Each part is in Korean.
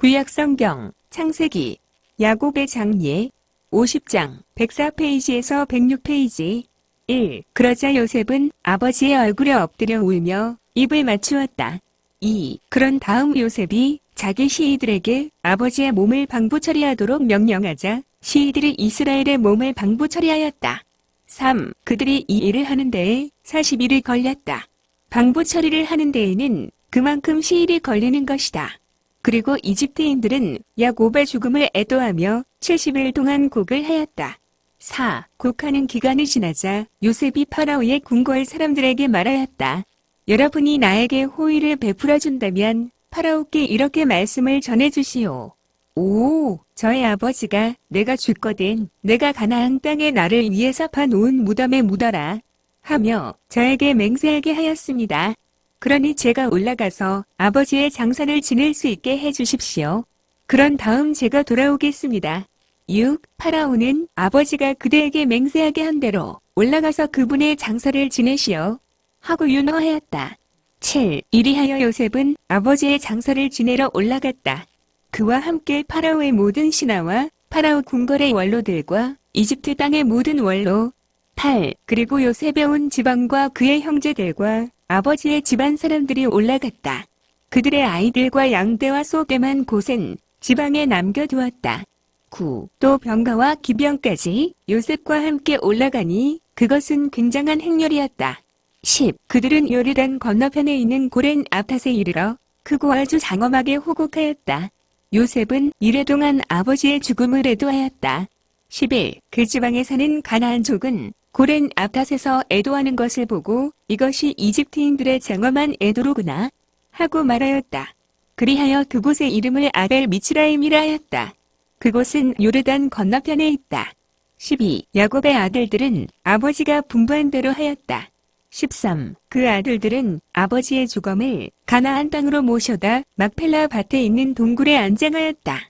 구약성경 창세기 야곱의 장례 50장 104페이지에서 106페이지 1. 그러자 요셉은 아버지의 얼굴에 엎드려 울며 입을 맞추었다. 2. 그런 다음 요셉이 자기 시위들에게 아버지의 몸을 방부 처리하도록 명령하자 시위들이 이스라엘의 몸을 방부 처리하였다. 3. 그들이 이 일을 하는 데에 40일이 걸렸다. 방부 처리를 하는 데에는 그만큼 시일이 걸리는 것이다. 그리고 이집트인들은 야곱의 죽음을 애도하며 70일 동안 곡을 하였다. 4. 곡하는 기간이 지나자 요셉이 파라오의 궁궐 사람들에게 말하였다. 여러분이 나에게 호의를 베풀어 준다면 파라오께 이렇게 말씀을 전해주시오. 오, 저의 아버지가 내가 죽거든 내가 가나안 땅에 나를 위해서 파놓은 무덤에 묻어라 하며 저에게 맹세하게 하였습니다. 그러니 제가 올라가서 아버지의 장사를 지낼 수 있게 해주십시오. 그런 다음 제가 돌아오겠습니다. 6. 파라오는 아버지가 그대에게 맹세하게 한 대로 올라가서 그분의 장사를 지내시오. 하고 윤허하였다. 7. 이리하여 요셉은 아버지의 장사를 지내러 올라갔다. 그와 함께 파라오의 모든 신하와 파라오 궁궐의 원로들과 이집트 땅의 모든 원로 8. 그리고 요셉에 온 지방과 그의 형제들과 아버지의 집안 사람들이 올라갔다. 그들의 아이들과 양떼와 소떼만 곳은 지방에 남겨두었다. 9. 또 병가와 기병까지 요셉과 함께 올라가니 그것은 굉장한 행렬이었다. 10. 그들은 요르단 건너편에 있는 고렌 아탓에 이르러 크고 아주 장엄하게 호곡하였다. 요셉은 이래 동안 아버지의 죽음을 애도하였다. 11. 그 지방에 사는 가나안 족은 고렌 아탓에서 애도하는 것을 보고 이것이 이집트인들의 장엄한 애도로구나 하고 말하였다. 그리하여 그곳의 이름을 아벨 미츠라임이라 하였다. 그곳은 요르단 건너편에 있다. 12. 야곱의 아들들은 아버지가 분부한 대로 하였다. 13. 그 아들들은 아버지의 주검을 가나안 땅으로 모셔다 막펠라 밭에 있는 동굴에 안장하였다.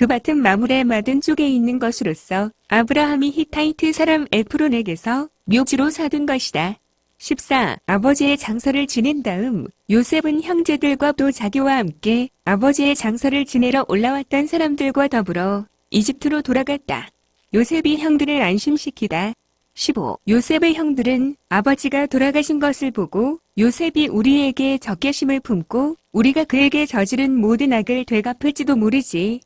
그 밭은 마물의 맞은 쪽에 있는 것으로서 아브라함이 히타이트 사람 에프론에게서 묘지로 사둔 것이다. 14. 아버지의 장사를 지낸 다음 요셉은 형제들과 또 자기와 함께 아버지의 장사를 지내러 올라왔던 사람들과 더불어 이집트로 돌아갔다. 요셉이 형들을 안심시키다. 15. 요셉의 형들은 아버지가 돌아가신 것을 보고 요셉이 우리에게 적개심을 품고 우리가 그에게 저지른 모든 악을 되갚을지도 모르지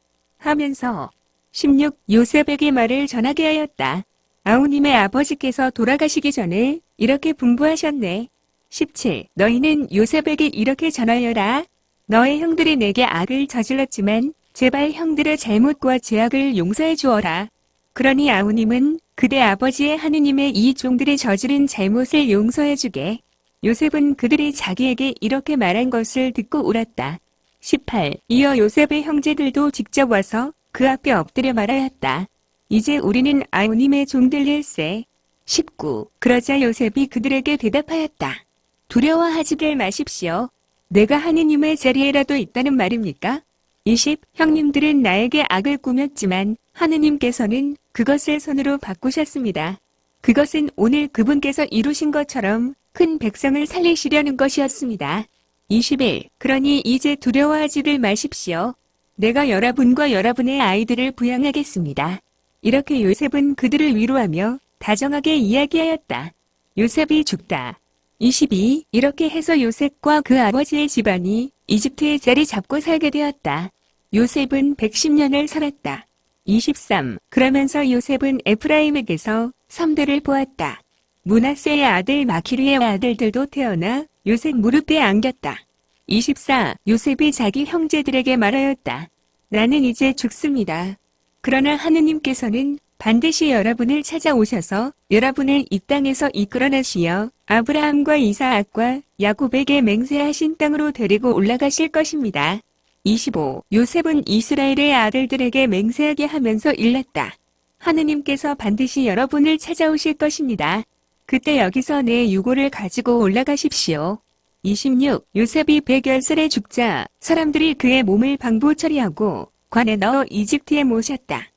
하면서 16. 요셉에게 말을 전하게 하였다. 아우님의 아버지께서 돌아가시기 전에 이렇게 분부하셨네. 17. 너희는 요셉에게 이렇게 전하여라. 너의 형들이 내게 악을 저질렀지만 제발 형들의 잘못과 죄악을 용서해 주어라. 그러니 아우님은 그대 아버지의 하느님의 이 종들이 저지른 잘못을 용서해 주게. 요셉은 그들이 자기에게 이렇게 말한 것을 듣고 울었다. 18. 이어 요셉의 형제들도 직접 와서 그 앞에 엎드려 말하였다. 이제 우리는 아우님의 종들일세. 19. 그러자 요셉이 그들에게 대답하였다. 두려워하지들 마십시오. 내가 하느님의 자리에라도 있다는 말입니까? 20. 형님들은 나에게 악을 꾸몄지만 하느님께서는 그것을 손으로 바꾸셨습니다. 그것은 오늘 그분께서 이루신 것처럼 큰 백성을 살리시려는 것이었습니다. 21. 그러니 이제 두려워하지들 마십시오. 내가 여러분과 여러분의 아이들을 부양하겠습니다. 이렇게 요셉은 그들을 위로하며 다정하게 이야기하였다. 요셉이 죽다. 22. 이렇게 해서 요셉과 그 아버지의 집안이 이집트에 자리 잡고 살게 되었다. 요셉은 110년을 살았다. 23. 그러면서 요셉은 에프라임에게서 섬들을 보았다. 문하세의 아들 마키르의 아들들도 태어나 요셉 무릎에 안겼다. 24. 요셉이 자기 형제들에게 말하였다. 나는 이제 죽습니다. 그러나 하느님께서는 반드시 여러분을 찾아오셔서 여러분을 이 땅에서 이끌어내시어 아브라함과 이사악과 야곱에게 맹세하신 땅으로 데리고 올라가실 것입니다. 25. 요셉은 이스라엘의 아들들에게 맹세하게 하면서 일렀다. 하느님께서 반드시 여러분을 찾아오실 것입니다. 그때 여기서 내 유고를 가지고 올라가십시오. 26. 요셉이 백열살에 죽자 사람들이 그의 몸을 방부 처리하고 관에 넣어 이집트에 모셨다.